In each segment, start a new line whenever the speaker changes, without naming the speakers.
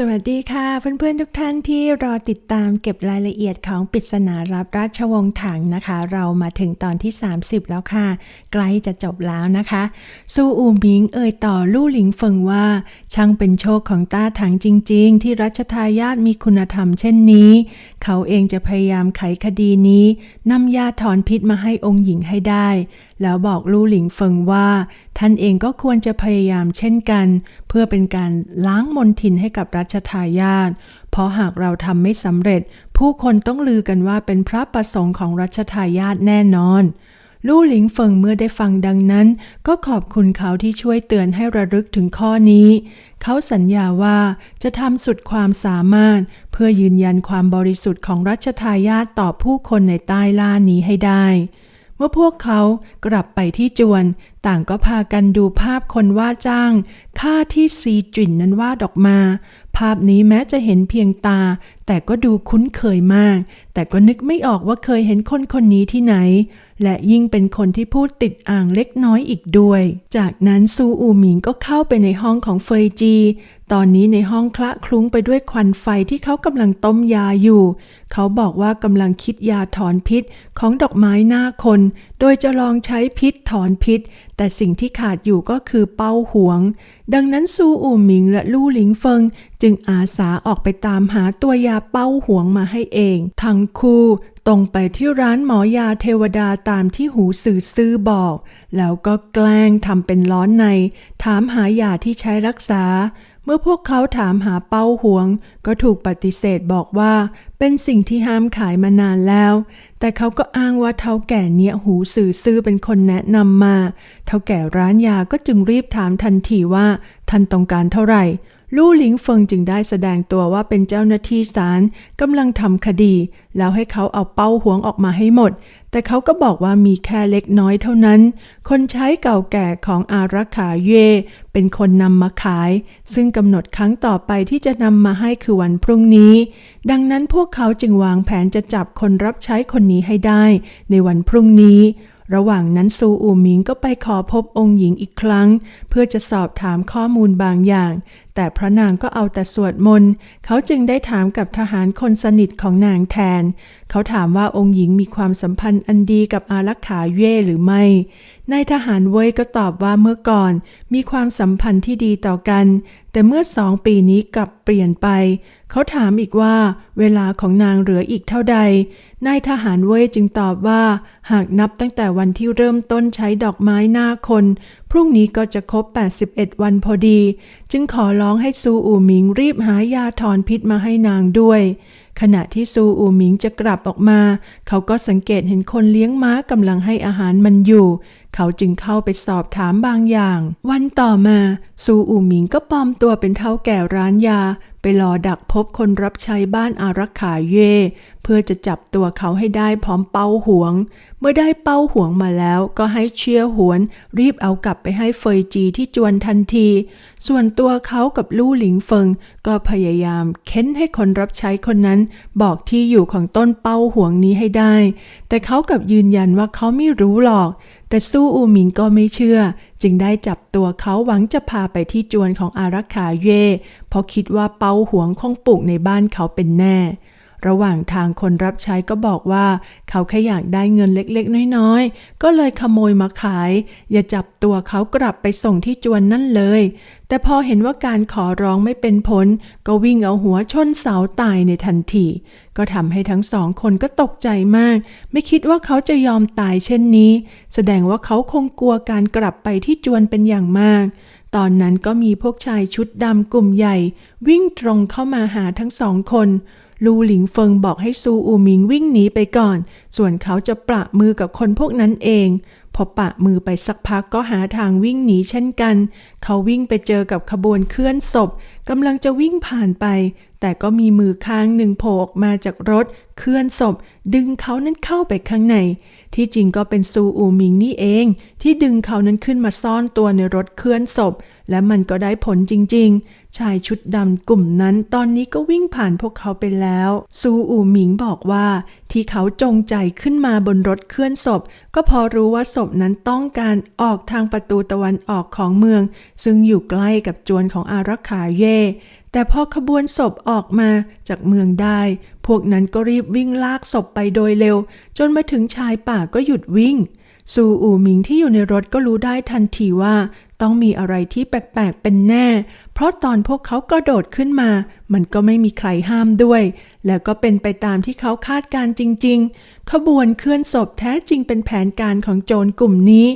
สวัสดีค่ะ เพื่อนๆทุกท่านที่รอติดตามเก็บรายละเอียดของปริศนารับราชวงศ์ถังนะคะ เรามาถึงตอนที่ 30 แล้วค่ะ ใกล้จะจบแล้วนะคะซูอูหมิงเอ่ยต่อลู่หลิงเฟิงว่า ช่างเป็นโชคของต้าถังจริง ๆ ที่รัชทายาทมีคุณธรรมเช่นนี้ เขาเองจะพยายามไขคดีนี้นำยาถอนพิษมาให้องค์หญิงให้ได้ แล้วบอกลู่หลิงเฟิงว่า ท่านเองก็ควรจะพยายามเช่นกัน เพื่อเป็นการล้างมนทินให้กับรัชทายาทเพราะหากเราทำไม่สำเร็จ ผู้คนต้องลือกันว่าเป็นพระประสงค์ของรัชทายาทแน่นอนลู่หลิงเฟิงเมื่อได้ฟังดังนั้น ก็ขอบคุณเขาที่ช่วยเตือนให้ระลึกถึงข้อนี้ เขาสัญญาว่าจะทำสุดความสามารถ เพื่อยืนยันความบริสุทธิ์ของรัชทายาทต่อผู้คนในใต้ล่านี้ให้ได้ เมื่อพวกเขากลับไปที่จวนต่างก็พากันดูภาพคนว่าจ้างค่าที่ซีจิ่นนั้นวาดออกมา ภาพนี้แม้จะเห็นเพียงตา แต่ก็ดูคุ้นเคยมาก แต่ก็นึกไม่ออกว่าเคยเห็นคนคนนี้ที่ไหน และยิ่งเป็นคนที่พูดติดอ่างเล็กน้อยอีกด้วย จากนั้นซูอูหมิงก็เข้าไปในห้องของเฟยจี ตอนนี้ในห้องคละคลุ้งไปด้วยควันไฟที่เขากำลังต้มยาอยู่ เขาบอกว่ากำลังคิดยาถอนพิษของดอกไม้หน้าคน โดยจะลองใช้พิษถอนพิษแต่สิ่งที่ขาดอยู่ก็คือเป้าหวง ดังนั้นซูอู่หมิงและลู่หลิงเฟิง จึงอาสาออกไปตามหาตัวยาเป้าหวงมาให้เอง ทั้งคู่ตรงไปที่ร้านหมอยาเทวดาตามที่หูสื่อซื้อบอก แล้วก็แกล้งทำเป็นร้อนใน ถามหายาที่ใช้รักษา เมื่อพวกเขาถามหาเป้าหวง ก็ถูกปฏิเสธบอกว่า เป็นสิ่งที่ห้ามขายมานานแล้ว แต่เขาก็อ้างว่าเท่าแก่เนี้ยหูสื่อซื่อเป็นคนแนะนำมา เท่าแก่ร้านยาก็จึงรีบถามทันทีว่าท่านต้องการเท่าไหร่ ลู่หลิงเฟิงจึงได้แสดงตัวว่าเป็นเจ้าหน้าที่ศาลกำลังทำคดี แล้วให้เขาเอาเป้าหวงออกมาให้หมด แต่เขาก็บอกว่ามีแค่เล็กน้อยเท่านั้น คนใช้เก่าแก่ของอารักขาเย่เป็นคนนำมาขาย ซึ่งกำหนดครั้งต่อไปที่จะนำมาให้คือวันพรุ่งนี้ ดังนั้นพวกเขาจึงวางแผนจะจับคนรับใช้คนนี้ให้ได้ ในวันพรุ่งนี้ระหว่างนั้นซูอูหมิงก็ไปขอพบองค์หญิงอีกครั้ง เพื่อจะสอบถามข้อมูลบางอย่าง แต่พระนางก็เอาแต่สวดมนต์ เขาจึงได้ถามกับทหารคนสนิทของนางแทน เขาถามว่าองค์หญิงมีความสัมพันธ์อันดีกับอารักขาเย่หรือไม่ นายทหารเว่ยก็ตอบว่าเมื่อก่อนมีความสัมพันธ์ที่ดีต่อกัน แต่เมื่อสองปีนี้กลับเปลี่ยนไป เขาถามอีกว่า เวลาของนางเหลืออีกเท่าใด นายทหารเว่ยจึงตอบว่า หากนับตั้งแต่วันที่เริ่มต้นใช้ดอกไม้หน้าคน พรุ่งนี้ก็จะครบ 81 วันพอดี จึงขอร้องให้ซูอูหมิงรีบหายาถอนพิษมาให้นางด้วย ขณะที่ซูอูหมิงจะกลับออกมา เขาก็สังเกตเห็นคนเลี้ยงม้ากำลังให้อาหารมันอยู่ เขาจึงเข้าไปสอบถามบางอย่าง วันต่อมาซูอูหมิงก็ปลอมตัวเป็นเท่าแก่ร้านยา ไปรอดักพบคนรับใช้บ้านอารักขาเย่เพื่อจะจับตัวเขาให้ได้พร้อมเป้าหวง เมื่อได้เป้าหวงมาแล้วก็ให้เชียหวน รีบเอากลับไปให้เฟยจีที่จวนทันที ส่วนตัวเขากับลู่หลิงเฟิง ก็พยายามเค้นให้คนรับใช้คนนั้นบอกที่อยู่ของต้นเป้าหวงนี้ให้ได้ แต่เขากับยืนยันว่าเขาไม่รู้หรอก แต่สู้อูหมิงก็ไม่เชื่อ จึงได้จับตัวเขาหวังจะพาไปที่จวนของอารักขาเย่เพราะคิดว่าเปาหวงคงปลูกในบ้านเขาเป็นแน่ ระหว่างทางคนรับใช้ก็บอกว่า เขาแค่อยากได้เงินเล็กๆ น้อยๆ ก็เลยขโมยมาขาย อย่าจับตัวเขากลับไปส่งที่จวนนั่นเลย แต่พอเห็นว่าการขอร้องไม่เป็นผล ก็วิ่งเอาหัวชนเสาตายในทันที ก็ทำให้ทั้งสองคนก็ตกใจมาก ไม่คิดว่าเขาจะยอมตายเช่นนี้ แสดงว่าเขาคงกลัวการกลับไปที่จวนเป็นอย่างมากตอนนั้นก็มีพวกชายชุดดำกลุ่มใหญ่ วิ่งตรงเข้ามาหาทั้งสองคน ลูหลิงเฟิงบอกให้ซูอูหมิงวิ่งหนีไปก่อน ส่วนเขาจะประมือกับคนพวกนั้นเอง พอปะมือไปสักพักก็หาทางวิ่งหนีเช่นกัน เขาวิ่งไปเจอกับขบวนเคลื่อนศพกำลังจะวิ่งผ่านไป แต่ก็มีมือค้างหนึ่งโผล่ออกมาจากรถ เคลื่อนศพ ดึงเขานั้นเข้าไปข้างใน ที่จริงก็เป็นซูอูหมิงนี่เอง ที่ดึงเขานั้นขึ้นมาซ่อนตัวในรถเคลื่อนศพ และมันก็ได้ผลจริง ๆ ชายชุดดำกลุ่มนั้นตอนนี้ก็วิ่งผ่านพวกเขาไปแล้ว ซูอูหมิงบอกว่า ที่เขาจงใจขึ้นมาบนรถเคลื่อนศพ ก็เพอรู้ว่าศพนั้นต้องการออกทางประตูตะวันออกของเมือง ซึ่งอยู่ใกล้กับจวนของอารักขาเย่แต่พอขบวนศพออกมาจากเมืองได้ พวกนั้นก็รีบวิ่งลากศพไปโดยเร็ว จนมาถึงชายป่าก็หยุดวิ่ง ซูอูหมิงที่อยู่ในรถก็รู้ได้ทันทีว่า ต้องมีอะไรที่แปลกๆเป็นแน่ เพราะตอนพวกเขากระโดดขึ้นมา มันก็ไม่มีใครห้ามด้วย แล้วก็เป็นไปตามที่เขาคาดการจริง ๆ ขบวนเคลื่อนศพแท้จริงเป็นแผนการของโจรกลุ่มนี้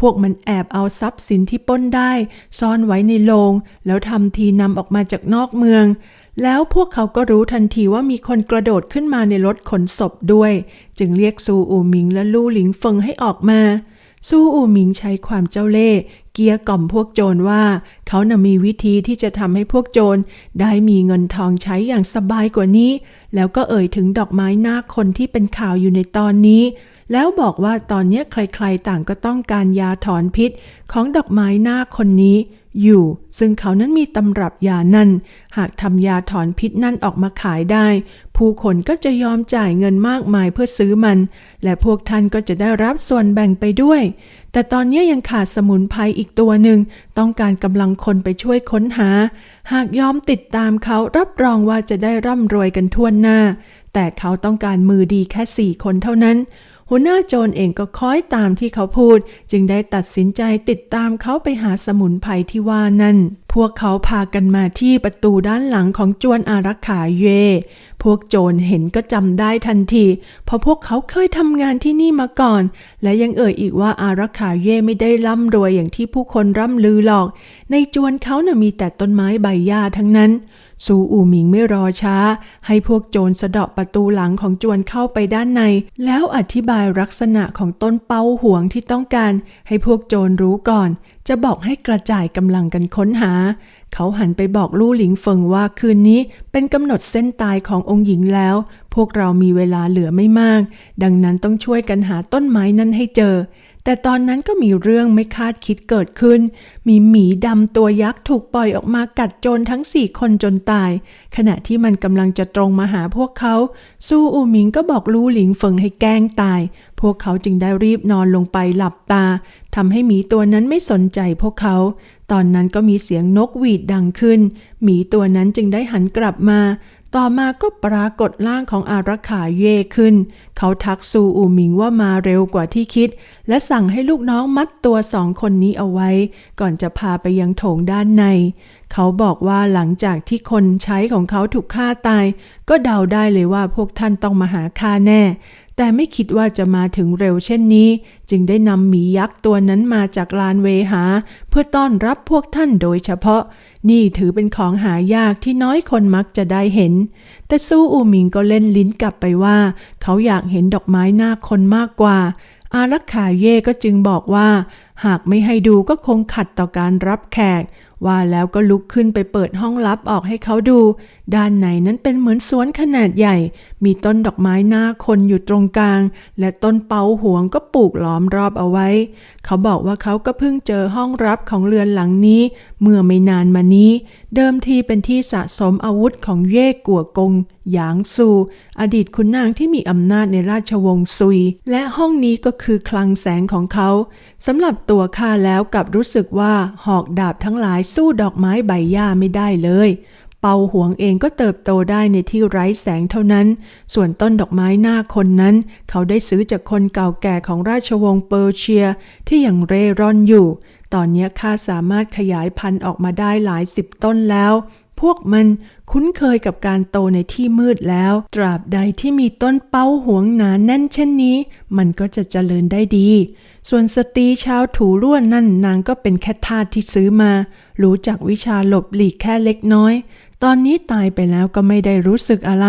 พวกมันแอบเอาทรัพย์สินที่ป้นได้ ซ่อนไว้ในโลง แล้วทำทีนำออกมาจากนอกเมือง แล้วพวกเขาก็รู้ทันทีว่ามีคนกระโดดขึ้นมาในรถขนศพด้วย จึงเรียกซูอูหมิงและลู่หลิงเฟิงให้ออกมา ซูอูหมิงใช้ความเจ้าเล่ห์เกียกล่อมพวกโจรว่า เขาน่ะมีวิธีที่จะทำให้พวกโจรได้มีเงินทองใช้อย่างสบายกว่านี้ แล้วก็เอ่ยถึงดอกไม้หน้าคนที่เป็นข่าวอยู่ในตอนนี้ แล้วบอกว่าตอนนี้ใครๆต่างก็ต้องการยาถอนพิษของดอกไม้หน้าคนนี้ อยู่ ซึ่งเขานั้นมีตำรับยานั่น หากทำยาถอนพิษนั่นออกมาขายได้ ผู้คนก็จะยอมจ่ายเงินมากมายเพื่อซื้อมัน และพวกท่านก็จะได้รับส่วนแบ่งไปด้วย แต่ตอนนี้ยังขาดสมุนไพรอีกตัวหนึ่ง ต้องการกำลังคนไปช่วยค้นหา หากยอมติดตามเขารับรองว่าจะได้ร่ำรวยกันทั่วหน้า แต่เขาต้องการมือดีแค่สี่คนเท่านั้น หัวหน้าโจรเองก็คล้อยตามที่เขาพูด จึงได้ตัดสินใจติดตามเขาไปหาสมุนไพรที่ว่านั่น พวกเขาพากันมาที่ประตูด้านหลังของจวนอารักขาเย พวกโจรเห็นก็จำได้ทันที เพราะพวกเขาเคยทำงานที่นี่มาก่อน และยังเอ่ยอีกว่าอารักขาเย่ไม่ได้ร่ำรวยอย่างที่ผู้คนร่ำลือหรอก ในจวนเขาน่ะมีแต่ต้นไม้ใบหญ้าทั้งนั้น ซูอูหมิงไม่รอช้า ให้พวกโจรสะเดาะประตูหลังของจวนเข้าไปด้านใน แล้วอธิบายลักษณะของต้นเป้าห่วงที่ต้องการ ให้พวกโจรรู้ก่อนจะบอกให้กระจายกำลังกันค้นหา เขาหันไปบอกลู่หลิงเฟิงว่าคืนนี้เป็นกำหนดเส้นตายขององค์หญิงแล้ว พวกเรามีเวลาเหลือไม่มาก ดังนั้นต้องช่วยกันหาต้นไม้นั้นให้เจอ แต่ตอนนั้นก็มีเรื่องไม่คาดคิดเกิดขึ้น มีหมีดำตัวยักษ์ถูกปล่อยออกมากัดโจรทั้งสี่คนจนตาย ขณะที่มันกำลังจะตรงมาหาพวกเขา ซูอูหมิงก็บอกลู่หลิงเฟิงให้แกล้งตาย พวกเขาจึงได้รีบนอนลงไปหลับตาทำให้หมีตัวนั้นไม่สนใจพวกเขา ตอนนั้นก็มีเสียงนกหวีดดังขึ้น หมีตัวนั้นจึงได้หันกลับมา ต่อมาก็ปรากฏร่างของอารักขาเย่ขึ้น เขาทักซูอูหมิงว่ามาเร็วกว่าที่คิด และสั่งให้ลูกน้องมัดตัวสองคนนี้เอาไว้ ก่อนจะพาไปยังโถงด้านใน เขาบอกว่าหลังจากที่คนใช้ของเขาถูกฆ่าตาย ก็เดาได้เลยว่าพวกท่านต้องมาหาข้าแน่ แต่ไม่คิดว่าจะมาถึงเร็วเช่นนี้ จึงได้นำหมียักษ์ตัวนั้นมาจากลานเวหา เพื่อต้อนรับพวกท่านโดยเฉพาะ นี่ถือเป็นของหายากที่น้อยคนมักจะได้เห็น แต่ซูอูหมิงก็เล่นลิ้นกลับไปว่า เขาอยากเห็นดอกไม้หน้าคนมากกว่า อารักขาเย่ก็จึงบอกว่า หากไม่ให้ดูก็คงขัดต่อการรับแขก ว่าแล้วก็ลุกขึ้นไปเปิดห้องลับออกให้เขาดูด้านในนั้นเป็นเหมือนสวนขนาดใหญ่ มีต้นดอกไม้หน้าคนอยู่ตรงกลาง และต้นเปาหวงก็ปลูกล้อมรอบเอาไว้ เขาบอกว่าเขาก็เพิ่งเจอห้องรับของเรือนหลังนี้ เมื่อไม่นานมานี้ เดิมทีเป็นที่สะสมอาวุธของเย่กัวกง หยางซู อดีตขุนนางที่มีอำนาจในราชวงศ์ซุย และห้องนี้ก็คือคลังแสงของเขาสำหรับตัวข้าแล้วกับรู้สึกว่าหอกดาบทั้งหลายสู้ดอกไม้ใบหญ้าไม่ได้เลย เปาหวงเองก็เติบโตได้ในที่ไร้แสงเท่านั้น ส่วนต้นดอกไม้หน้าคนนั้น เขาได้ซื้อจากคนเก่าแก่ของราชวงศ์เปอร์เชีย ที่ยังเร่ร่อนอยู่ ตอนนี้ข้าสามารถขยายพันธุ์ออกมาได้หลายสิบต้นแล้ว พวกมันคุ้นเคยกับการโตในที่มืดแล้ว ตราบใดที่มีต้นเป้าหวงหนาแน่นเช่นนี้ มันก็จะเจริญได้ดี ส่วนสตรีชาวถูร่วนนั่นนางก็เป็นแค่ทาสที่ซื้อมา รู้จักวิชาหลบหลีกแค่เล็กน้อย ตอนนี้ตายไปแล้วก็ไม่ได้รู้สึกอะไร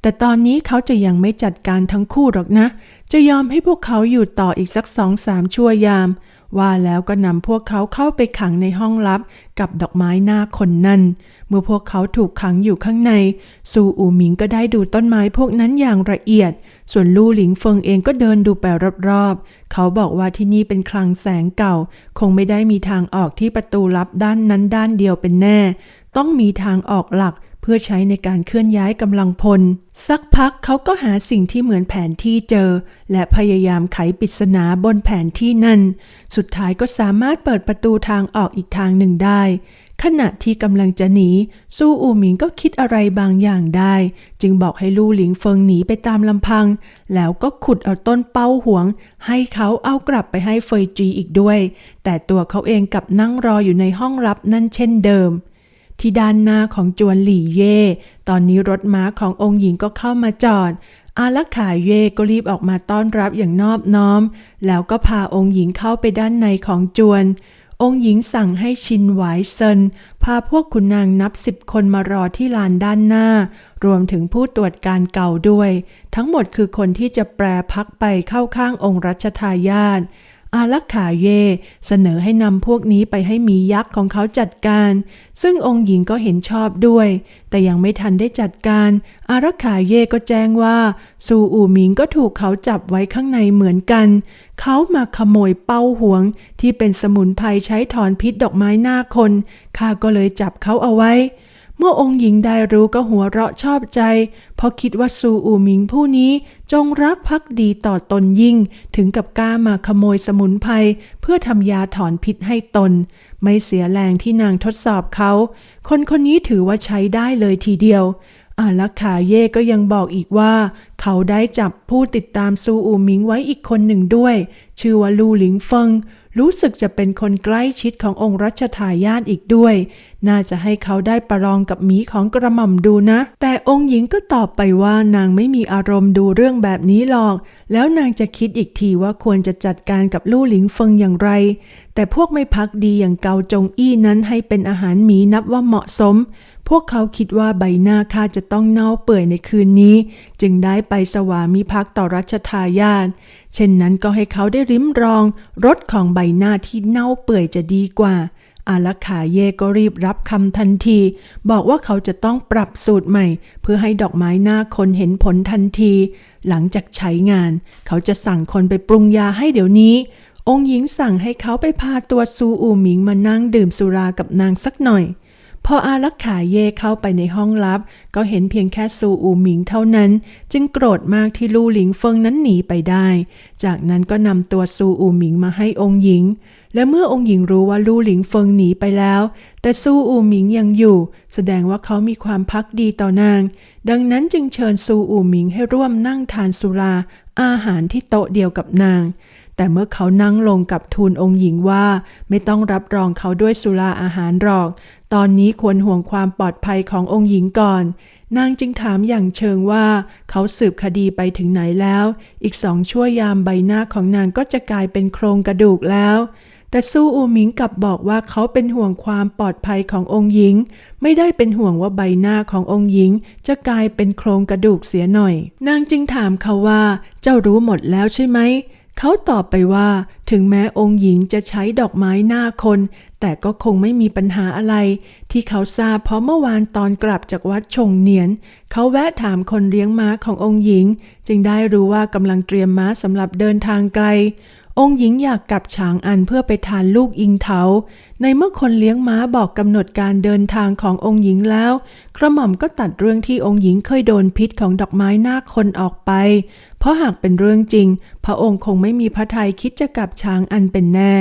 แต่ตอนนี้เขาจะยังไม่จัดการทั้งคู่หรอกนะ จะยอมให้พวกเขาอยู่ต่ออีกสักสองสามชั่วยาม ว่าแล้วก็นำพวกเขาเข้าไปขังในห้องลับกับดอกไม้หน้าคนนั่น เมื่อพวกเขาถูกขังอยู่ข้างใน ซูอูหมิงก็ได้ดูต้นไม้พวกนั้นอย่างละเอียด ส่วนลู่หลิงเฟิงเองก็เดินดูไปรอบๆ เขาบอกว่าที่นี่เป็นคลังแสงเก่า คงไม่ได้มีทางออกที่ประตูลับด้านนั้นด้านเดียวเป็นแน่ ต้องมีทางออกหลักเพื่อใช้ในการเคลื่อนย้ายกำลังพล สักพักเขาก็หาสิ่งที่เหมือนแผนที่เจอ และพยายามไขปริศนาบนแผนที่นั่นสุดท้ายก็สามารถเปิดประตูทางออกอีกทางหนึ่งได้ ขณะที่กำลังจะหนีซูอูหมิงก็คิดอะไรบางอย่างได้ จึงบอกให้ลู่หลิงเฟิงหนีไปตามลำพัง แล้วก็ขุดเอาต้นเป้าหวง ให้เขาเอากลับไปให้เฟยจีอีกด้วย แต่ตัวเขาเองกลับนั่งรออยู่ในห้องรับนั่นเช่นเดิม ที่ด้านหน้าของจวนหลี่เย่ ตอนนี้รถม้าขององค์หญิงก็เข้ามาจอด อาลักขาเย่ก็รีบออกมาต้อนรับอย่างนอบน้อม แล้วก็พาองค์หญิงเข้าไปด้านในของจวน องค์หญิงสั่งให้ชินหวายเซินพาพวกขุนนางนับสิบคนมารอที่ลานด้านหน้า รวมถึงผู้ตรวจการเก่าด้วย ทั้งหมดคือคนที่จะแปรพักไปเข้าข้างองค์รัชทายาท อาลักขาเย เสนอให้นำพวกนี้ไปให้หมียักษ์ของเขาจัดการ ซึ่งองค์หญิงก็เห็นชอบด้วย แต่ยังไม่ทันได้จัดการ อารักขาเยก็แจ้งว่า ซูอูหมิงก็ถูกเขาจับไว้ข้างในเหมือนกัน เขามาขโมยเป้าหวง ที่เป็นสมุนไพรใช้ถอนพิษดอกไม้หน้าคนข้าก็เลยจับเขาเอาไว้ เมื่อองค์หญิงได้รู้ก็หัวเราะชอบใจ เพราะคิดว่าซูอูหมิงผู้นี้จงรักภักดีต่อตนยิ่ง ถึงกับกล้ามาขโมยสมุนไพรเพื่อทำยาถอนพิษให้ตน ไม่เสียแรงที่นางทดสอบเขา คนคนนี้ถือว่าใช้ได้เลยทีเดียว อาลักขาเย่ก็ยังบอกอีกว่า เขาได้จับผู้ติดตามซูอูหมิงไว้อีกคนหนึ่งด้วย ชื่อว่าลู่หลิงเฟิง รู้สึกจะเป็นคนใกล้ชิดขององค์รัชทายาทอีกด้วย น่าจะให้เขาได้ประลองกับหมีของกระหม่อมดูนะ แต่องค์หญิงก็ตอบไปว่านางไม่มีอารมณ์ดูเรื่องแบบนี้หรอก แล้วนางจะคิดอีกทีว่าควรจะจัดการกับลู่หลิงเฟิงอย่างไร แต่พวกไม่พักดีอย่างเกาจงอี้นั้นให้เป็นอาหารหมีนับว่าเหมาะสม พวกเขาคิดว่าใบหน้าข้าจะต้องเน่าเปื่อยในคืนนี้ จึงได้ไปสวามิภักดิ์ต่อรัชทายาทเช่นนั้นก็ให้เขาได้ริมรองรสของใบหน้าที่เน่าเปื่อยจะดีกว่า อาลักขาเย่ก็รีบรับคำทันที บอกว่าเขาจะต้องปรับสูตรใหม่ เพื่อให้ดอกไม้หน้าคนเห็นผลทันที หลังจากใช้งาน เขาจะสั่งคนไปปรุงยาให้เดี๋ยวนี้องค์หญิงสั่งให้เขาไปพาตัวซูอูหมิงมานั่งดื่มสุรากับนางสักหน่อย พออารักขาเย่เข้าไปในห้องลับ ก็เห็นเพียงแค่ซูอูหมิงเท่านั้น จึงโกรธมากที่ลู่หลิงเฟิงนั้นหนีไปได้ จากนั้นก็นำตัวซูอูหมิงมาให้องค์หญิง และเมื่อองค์หญิงรู้ว่าลู่หลิงเฟิงหนีไปแล้ว แต่ซูอูหมิงยังอยู่ แสดงว่าเขามีความพักดีต่อนาง ดังนั้นจึงเชิญซูอูหมิงให้ร่วมนั่งทานสุราอาหารที่โต๊ะเดียวกับนาง แต่เมื่อเขานั่งลงกับทูลองค์หญิงว่า ไม่ต้องรับรองเขาด้วยสุราอาหารหรอก ตอนนี้ควรห่วงความปลอดภัยขององค์หญิงก่อน นางจึงถามอย่างเชิงว่า เขาสืบคดีไปถึงไหนแล้ว อีกสองชั่วยามใบหน้าของนางก็จะกลายเป็นโครงกระดูกแล้วแต่ซูอูหมิงกลับบอกว่าเขาเป็นห่วงความปลอดภัยขององค์หญิง ไม่ได้เป็นห่วงว่าใบหน้าขององค์หญิง จะกลายเป็นโครงกระดูกเสียหน่อย นางจึงถามเขาว่า เจ้ารู้หมดแล้วใช่ไหม เขาตอบไปว่า ถึงแม้องค์หญิงจะใช้ดอกไม้หน้าคน แต่ก็คงไม่มีปัญหาอะไร ที่เขาทราบเพราะเมื่อวานตอนกลับจากวัดชงเนียน เขาแวะถามคนเลี้ยงม้าขององค์หญิง จึงได้รู้ว่ากำลังเตรียมม้าสำหรับเดินทางไกล องค์หญิงอยากกลับฉางอันเพื่อไปทานลูกอิงเถาในเมื่อคนเลี้ยงม้าบอกกำหนดการเดินทางขององค์หญิงแล้ว กระหม่อมก็ตัดเรื่องที่องค์หญิงเคยโดนพิษของดอกไม้หน้าคนออกไป เพราะหากเป็นเรื่องจริง พระองค์คงไม่มีพระทัยคิดจะกลับช้างอันเป็นแน่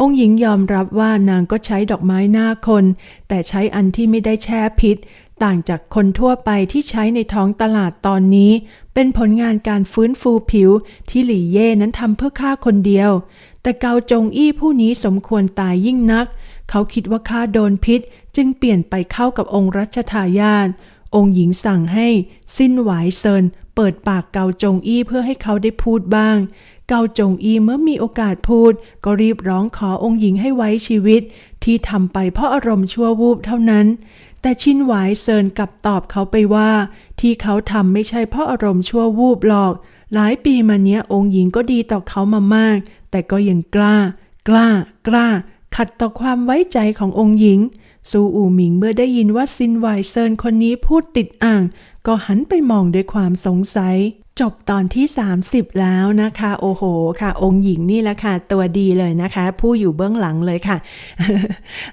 องค์หญิงยอมรับว่านางก็ใช้ดอกไม้หน้าคน แต่ใช้อันที่ไม่ได้แช่พิษ ต่างจากคนทั่วไปที่ใช้ในท้องตลาดตอนนี้ เป็นผลงานการฟื้นฟูผิวที่หลี่เย่นั้นทำเพื่อข้าคนเดียว แต่เกาจงอี้ผู้นี้สมควรตายยิ่งนัก เขาคิดว่าข้าโดนพิษ จึงเปลี่ยนไปเข้ากับองค์รัชทายาทองค์หญิงสั่งให้ สิ้นหวายเซินเปิดปากเกาจงอี้เพื่อให้เขาได้พูดบ้าง เกาจงอีเมื่อมีโอกาสพูด ก็รีบร้องขอองค์หญิงให้ไว้ชีวิต ที่ทำไปเพราะอารมณ์ชั่ววูบเท่านั้น แต่ชินหวายเซินกลับตอบเขาไปว่า ที่เขาทำไม่ใช่เพราะอารมณ์ชั่ววูบหรอก หลายปีมาเนี้ยองค์หญิงก็ดีต่อเขามามาก แต่ก็ยังกล้า กล้า กล้า ขัดต่อความไว้ใจขององค์หญิงซูอูหมิงเมื่อได้ยินว่าซินไวเซินคนนี้พูดติดอ่าง ก็หันไปมองด้วยความสงสัย จบตอนที่ 30 แล้วนะคะ โอ้โหค่ะ องค์หญิงนี่แหละค่ะ ตัวดีเลยนะคะ ผู้อยู่เบื้องหลังเลยค่ะ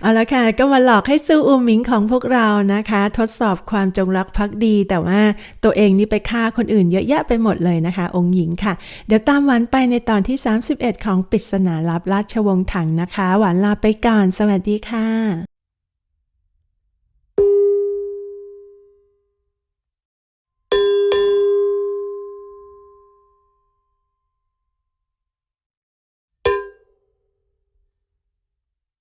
เอาละค่ะ ก็มาหลอกให้ซูอูมิงของพวกเรานะคะ ทดสอบความจงรักภักดี แต่ว่าตัวเองนี่ไปฆ่าคนอื่นเยอะแยะไปหมดเลยนะคะ องค์หญิงค่ะ เดี๋ยวตามหวานไปในตอนที่ 31 ของปริศนาลับราชวงศ์ถังนะคะ หวานลาไปก่อน สวัสดีค่ะ